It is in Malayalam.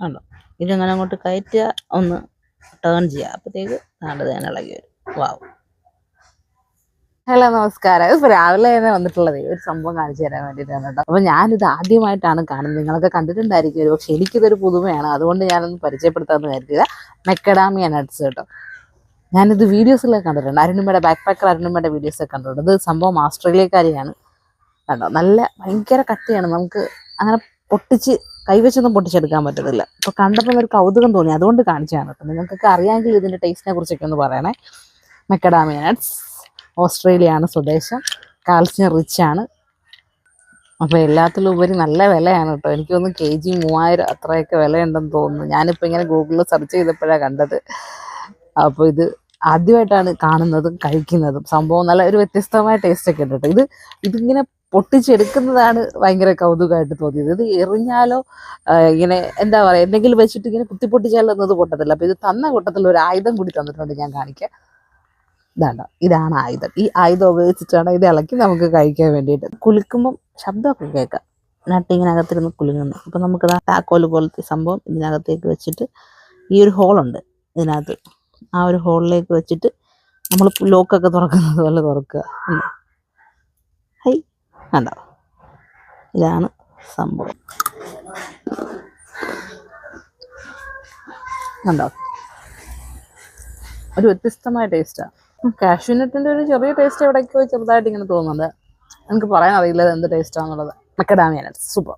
ഉണ്ടോ ഇതിങ്ങനെ അങ്ങോട്ട് കയറ്റുക ഒന്ന് ടേൺ ചെയ്യുക. അപ്പോഴത്തേക്ക് നാട് തേൻ ഇളകി വരും. വാവ് ഹലോ നമസ്കാരം. ഇപ്പൊ രാവിലെ തന്നെ വന്നിട്ടുള്ളത്. ഒരു സംഭവം കാണിച്ചു തരാൻ വേണ്ടിയിട്ടാണ് കേട്ടോ. അപ്പൊ ഞാനിത് ആദ്യമായിട്ടാണ് കാണുന്നത്. നിങ്ങളൊക്കെ കണ്ടിട്ടുണ്ടായിരിക്കും. ഒരു പക്ഷെ എനിക്കിതൊരു പുതുമയാണ്. അതുകൊണ്ട് ഞാനൊന്ന് പരിചയപ്പെടുത്താമെന്ന് കരുതിയത്. മെക്കഡാമിയ നട്ട്സ് കേട്ടോ. ഞാനിത് വീഡിയോസിലൊക്കെ കണ്ടിട്ടുണ്ട്. അരുണിമയുടെ ബാക്ക് പാക്കർ അരുണിമയുടെ വീഡിയോസ് ഒക്കെ കണ്ടിട്ടുണ്ട്. ഇത് സംഭവം ഓസ്ട്രേലിയക്കാരിയാണ് കണ്ടോ? നല്ല ഭയങ്കര കട്ടിയാണ്. നമുക്ക് അങ്ങനെ പൊട്ടിച്ച് കൈവച്ചൊന്നും പൊട്ടിച്ചെടുക്കാൻ പറ്റത്തില്ല. അപ്പൊ കണ്ടപ്പോൾ ഒരു കൗതുകം തോന്നി. അതുകൊണ്ട് കാണിച്ചാണ് കേട്ടോ. നിങ്ങൾക്കൊക്കെ അറിയാമെങ്കിൽ ഇതിന്റെ ടേസ്റ്റിനെ കുറിച്ചൊക്കെ ഒന്ന് പറയണേ. മെക്കഡാമിയ നട്ട്സ് ഓസ്ട്രേലിയയാണ് സ്വദേശം. കാൽസ്യം റിച്ച് ആണ്. അപ്പോൾ എല്ലാത്തിലും ഉപരി നല്ല വിലയാണ് കേട്ടോ. എനിക്ക് തോന്നുന്നു കെ ജി മൂവായിരം അത്രയൊക്കെ വിലയുണ്ടെന്ന് തോന്നുന്നു. ഞാനിപ്പോൾ ഇങ്ങനെ ഗൂഗിളിൽ സെർച്ച് ചെയ്തപ്പോഴാണ് കണ്ടത്. അപ്പോൾ ഇത് ആദ്യമായിട്ടാണ് കാണുന്നതും കഴിക്കുന്നതും. സംഭവം നല്ല ഒരു വ്യത്യസ്തമായ ടേസ്റ്റ് ഒക്കെ ഉണ്ട് കേട്ടോ. ഇത് ഇതിങ്ങനെ പൊട്ടിച്ചെടുക്കുന്നതാണ് ഭയങ്കര കൗതുകമായിട്ട് തോന്നിയത്. ഇത് എറിഞ്ഞാലോ ഇങ്ങനെ എന്താ പറയുക എന്തെങ്കിലും വെച്ചിട്ട് ഇങ്ങനെ കുത്തി പൊട്ടിച്ചാലോ എന്നത് പൊട്ടത്തില്ല. അപ്പോൾ ഇത് തന്ന കൂട്ടത്തിൽ ഒരു ആയുധം കൂടി തന്നിട്ടുണ്ട് ഞാൻ കാണിക്കാം. ഇതാണ്ട ഇതാണ് ആയുധം. ഈ ആയുധം ഉപയോഗിച്ചിട്ടാണ് ഇത് ഇളക്കി നമുക്ക് കഴിക്കാൻ വേണ്ടിയിട്ട്. കുലുക്കുമ്പം ശബ്ദമൊക്കെ കേൾക്കാം. നട്ടിങ്ങിനകത്തിരുന്ന് കുലുങ്ങുന്നു. അപ്പം നമുക്ക് താക്കോൽ പോലത്തെ സംഭവം ഇതിനകത്തേക്ക് വെച്ചിട്ട് ഈ ഒരു ഹോളുണ്ട് ഇതിനകത്ത്. ആ ഒരു ഹോളിലേക്ക് വെച്ചിട്ട് നമ്മൾ ലോക്കൊക്കെ തുറക്കുന്നത് പോലെ തുറക്കുക. കണ്ടോ? ഇതാണ് സംഭവം. കണ്ടോ? ഒരു വ്യത്യസ്തമായ ടേസ്റ്റാണ് കാഷ്യൂനട്ടിന്റെ ഒരു ചെറിയ ടേസ്റ്റ് എവിടേക്കോ ചെറുതായിട്ട് ഇങ്ങനെ തോന്നുന്നുണ്ട്. എനിക്ക് പറയാൻ അറിയില്ല എന്ത് ടേസ്റ്റാന്നുള്ളത് മക്കഡാമിയ നട്ട്സ് സൂപ്പർ